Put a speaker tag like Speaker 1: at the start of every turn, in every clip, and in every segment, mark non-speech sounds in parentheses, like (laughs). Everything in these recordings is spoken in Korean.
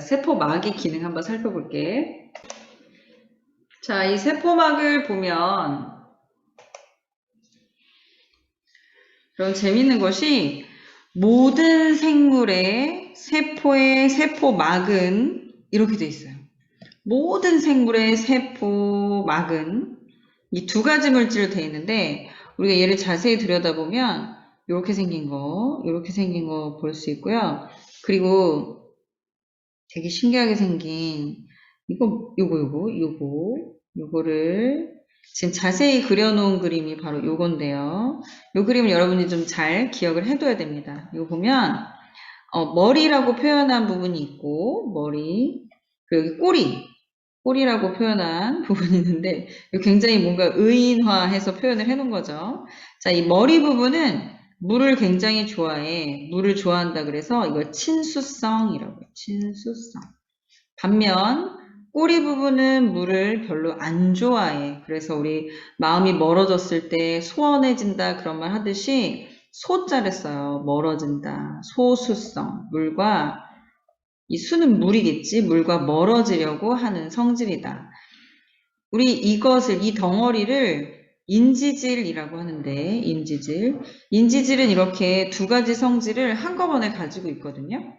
Speaker 1: 세포막의 기능 한번 살펴볼게. 자, 이 세포막을 보면 그럼 재밌는 것이 모든 생물의 세포의 세포막은 이렇게 돼 있어요. 모든 생물의 세포막은 이 두 가지 물질로 되어 있는데 우리가 얘를 자세히 들여다보면 이렇게 생긴 거, 이렇게 생긴 거 볼 수 있고요. 그리고 되게 신기하게 생긴 이거, 요거, 요거, 요거, 요거를 지금 자세히 그려놓은 그림이 바로 요건데요. 요 그림을 여러분이 좀 잘 기억을 해둬야 됩니다. 이거 보면 어, 머리라고 표현한 부분이 있고 머리 그리고 여기 꼬리 꼬리라고 표현한 (laughs) 부분이 있는데 굉장히 뭔가 의인화해서 표현을 해놓은 거죠. 자, 이 머리 부분은 물을 굉장히 좋아해. 물을 좋아한다 그래서 이걸 친수성이라고 해요. 친수성. 반면 꼬리 부분은 물을 별로 안 좋아해. 그래서 우리 마음이 멀어졌을 때 소원해진다 그런 말 하듯이 소자를 써요. 멀어진다. 소수성. 물과 이 수는 물이겠지. 물과 멀어지려고 하는 성질이다. 우리 이것을 이 덩어리를 인지질이라고 하는데 인지질. 인지질은 이렇게 두 가지 성질을 한꺼번에 가지고 있거든요.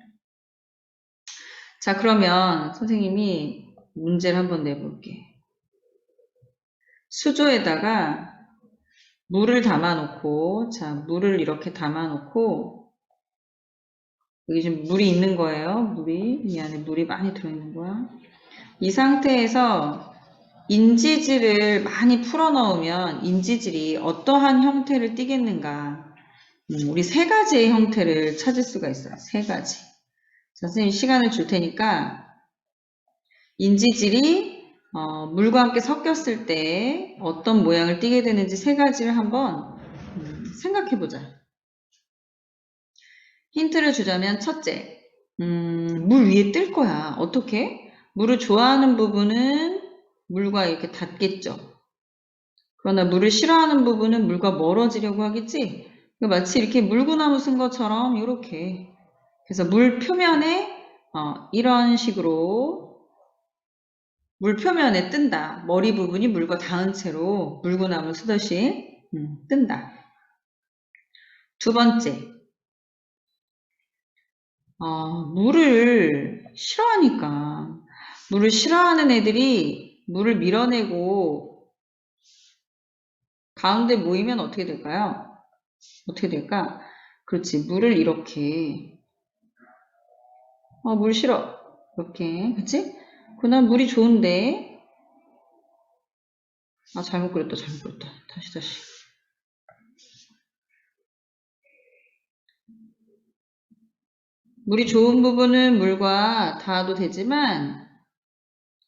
Speaker 1: 자, 그러면 선생님이 문제를 한번 내볼게. 수조에다가 물을 담아놓고, 자, 물을 이렇게 담아놓고, 여기 지금 물이 있는 거예요. 물이. 이 안에 물이 많이 들어있는 거야. 이 상태에서 인지질을 많이 풀어넣으면 인지질이 어떠한 형태를 띠겠는가. 음, 우리 세 가지의 형태를 찾을 수가 있어요. 세 가지. 자, 선생님 시간을 줄 테니까 인지질이 어, 물과 함께 섞였을 때 어떤 모양을 띠게 되는지 세 가지를 한번 음, 생각해 보자. 힌트를 주자면 첫째, 음, 물 위에 뜰 거야. 어떻게? 물을 좋아하는 부분은 물과 이렇게 닿겠죠. 그러나 물을 싫어하는 부분은 물과 멀어지려고 하겠지. 마치 이렇게 물구나무 쓴 것처럼 이렇게. 그래서 물 표면에 어, 이런 식으로 물 표면에 뜬다. 머리 부분이 물과 닿은 채로 물구나무 쓰듯이 음, 뜬다. 두 번째, 어, 물을 싫어하니까 물을 싫어하는 애들이 물을 밀어내고 가운데 모이면 어떻게 될까요? 어떻게 될까? 그렇지. 물을 이렇게 어, 물 싫어. 이렇게. 그치? 그날 물이 좋은데 아 잘못 그렸다. 잘못 그렸다. 다시 다시. 물이 좋은 부분은 물과 닿아도 되지만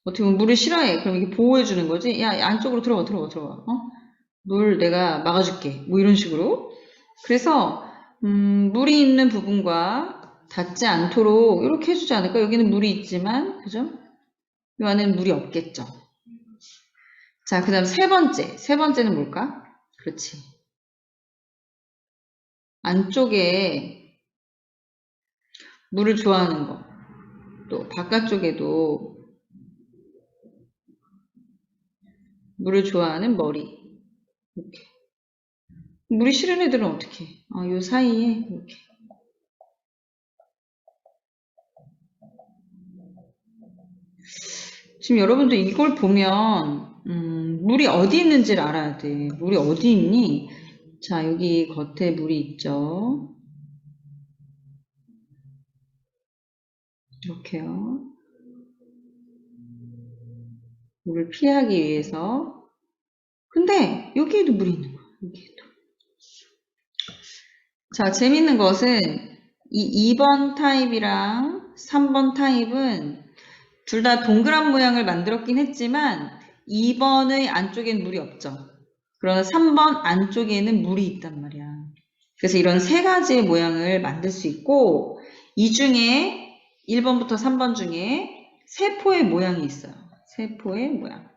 Speaker 1: 어떻게 보면 물을 싫어해. 그럼 이게 보호해 주는 거지. 야 안쪽으로 들어가 들어가 들어가. 어? 물 내가 막아줄게. 뭐 이런 식으로. 그래서 음, 물이 있는 부분과 닿지 않도록 이렇게 해주지 않을까? 여기는 물이 있지만 그죠? 이 안에는 물이 없겠죠. 자, 그 다음 세 번째. 세 번째는 뭘까? 그렇지. 안쪽에 물을 좋아하는 거. 또 바깥쪽에도 물을 좋아하는 머리. 이렇게. 물이 싫은 애들은 어떻게? 아, 요 사이에 이렇게. 지금 여러분들 이걸 보면 음, 물이 어디 있는지를 알아야 돼. 물이 어디 있니? 자, 여기 겉에 물이 있죠. 이렇게요. 물을 피하기 위해서. 근데 여기에도 물이 있는 거야. 여기에도. 자, 재밌는 것은 이 2번 타입이랑 3번 타입은 둘 다 동그란 모양을 만들었긴 했지만 2번의 안쪽엔 물이 없죠. 그러나 3번 안쪽에는 물이 있단 말이야. 그래서 이런 세 가지의 모양을 만들 수 있고 이 중에 1번부터 3번 중에 세포의 모양이 있어요. 세포의 모양.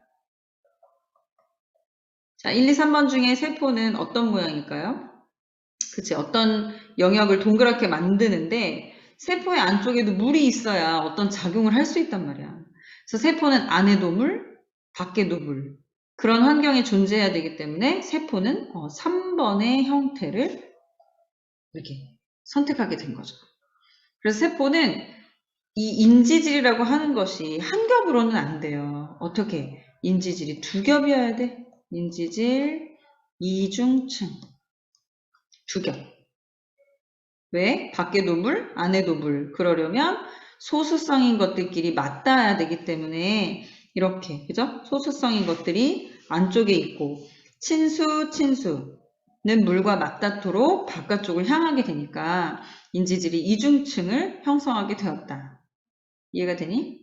Speaker 1: 자, 1, 2, 3번 중에 세포는 어떤 모양일까요? 그치, 어떤 영역을 동그랗게 만드는데 세포의 안쪽에도 물이 있어야 어떤 작용을 할 수 있단 말이야. 그래서 세포는 안에도 물, 밖에도 물. 그런 환경에 존재해야 되기 때문에 세포는 어, 3번의 형태를 이렇게 선택하게 된 거죠. 그래서 세포는 이 인지질이라고 하는 것이 한 겹으로는 안 돼요. 어떻게? 인지질이 두 겹이어야 돼. 인지질, 이중층. 두 겹. 왜? 밖에도 물, 안에도 물. 그러려면 소수성인 것들끼리 맞닿아야 되기 때문에 이렇게, 그죠? 소수성인 것들이 안쪽에 있고, 친수, 친수는 물과 맞닿도록 바깥쪽을 향하게 되니까 인지질이 이중층을 형성하게 되었다. 이해가 되니?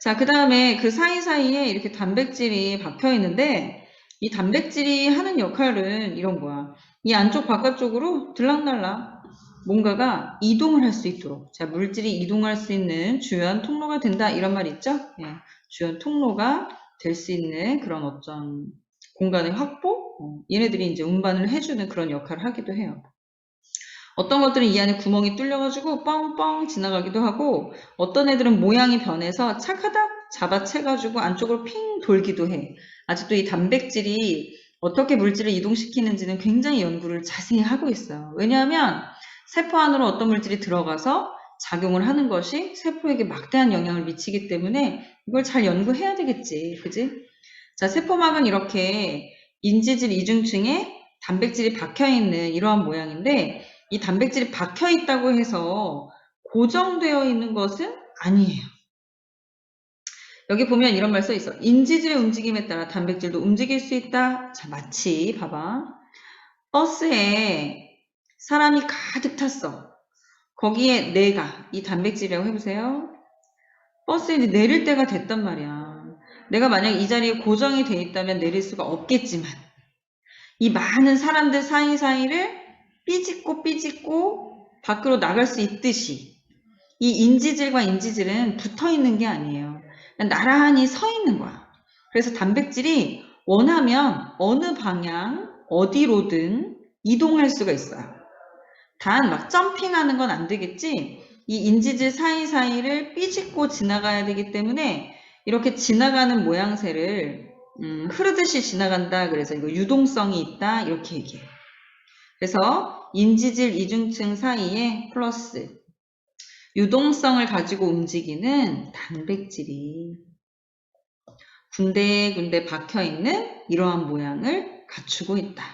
Speaker 1: 자, 그 다음에 그 사이사이에 이렇게 단백질이 박혀 있는데 이 단백질이 하는 역할은 이런 거야. 이 안쪽 바깥쪽으로 들락날락 뭔가가 이동을 할 수 있도록 자 물질이 이동할 수 있는 주요한 통로가 된다 이런 말 있죠? 예, 주요한 통로가 될 수 있는 그런 어떤 공간의 확보 어, 얘네들이 이제 운반을 해주는 그런 역할을 하기도 해요. 어떤 것들은 이 안에 구멍이 뚫려가지고 뻥뻥 지나가기도 하고 어떤 애들은 모양이 변해서 차카닥 잡아채가지고 안쪽으로 핑 돌기도 해. 아직도 이 단백질이 어떻게 물질을 이동시키는지는 굉장히 연구를 자세히 하고 있어요. 왜냐하면 세포 안으로 어떤 물질이 들어가서 작용을 하는 것이 세포에게 막대한 영향을 미치기 때문에 이걸 잘 연구해야 되겠지. 그지? 자, 세포막은 이렇게 인지질 이중층에 단백질이 박혀있는 이러한 모양인데 이 단백질이 박혀 있다고 해서 고정되어 있는 것은 아니에요. 여기 보면 이런 말 써 있어. 인지질의 움직임에 따라 단백질도 움직일 수 있다. 자, 마치 봐봐. 버스에 사람이 가득 탔어. 거기에 내가 이 단백질이라고 해보세요. 버스에 내릴 때가 됐단 말이야. 내가 만약 이 자리에 고정이 돼 있다면 내릴 수가 없겠지만 이 많은 사람들 사이사이를 삐짓고 삐짓고 밖으로 나갈 수 있듯이 이 인지질과 인지질은 붙어 있는 게 아니에요. 그냥 나란히 서 있는 거야. 그래서 단백질이 원하면 어느 방향, 어디로든 이동할 수가 있어요. 단 막 점핑하는 건 안 되겠지. 이 인지질 사이사이를 삐짓고 지나가야 되기 때문에 이렇게 지나가는 모양새를 음, 흐르듯이 지나간다. 그래서 이거 유동성이 있다. 이렇게 얘기해요. 그래서 인지질 이중층 사이에 플러스 유동성을 가지고 움직이는 단백질이 군데군데 박혀있는 이러한 모양을 갖추고 있다.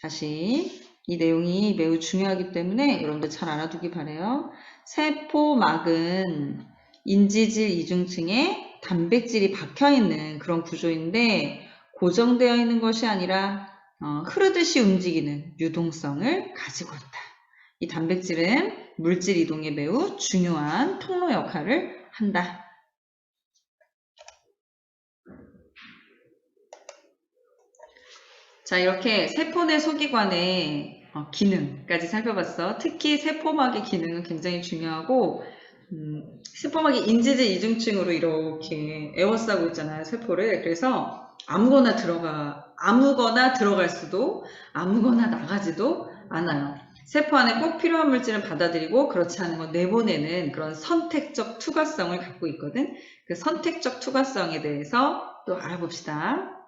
Speaker 1: 다시 이 내용이 매우 중요하기 때문에 여러분들 잘 알아두기 바래요. 세포막은 인지질 이중층에 단백질이 박혀있는 그런 구조인데 고정되어 있는 것이 아니라 어, 흐르듯이 움직이는 유동성을 가지고 있다. 이 단백질은 물질 이동에 매우 중요한 통로 역할을 한다. 자, 이렇게 세포 내 소기관의 어, 기능까지 살펴봤어. 특히 세포막의 기능은 굉장히 중요하고 음, 세포막이 인지질 이중층으로 이렇게 에워싸고 있잖아요, 세포를. 그래서 아무거나 들어가, 아무거나 들어갈 수도, 아무거나 나가지도 않아요. 세포 안에 꼭 필요한 물질을 받아들이고 그렇지 않은 건 내보내는 그런 선택적 투과성을 갖고 있거든. 그 선택적 투과성에 대해서 또 알아봅시다.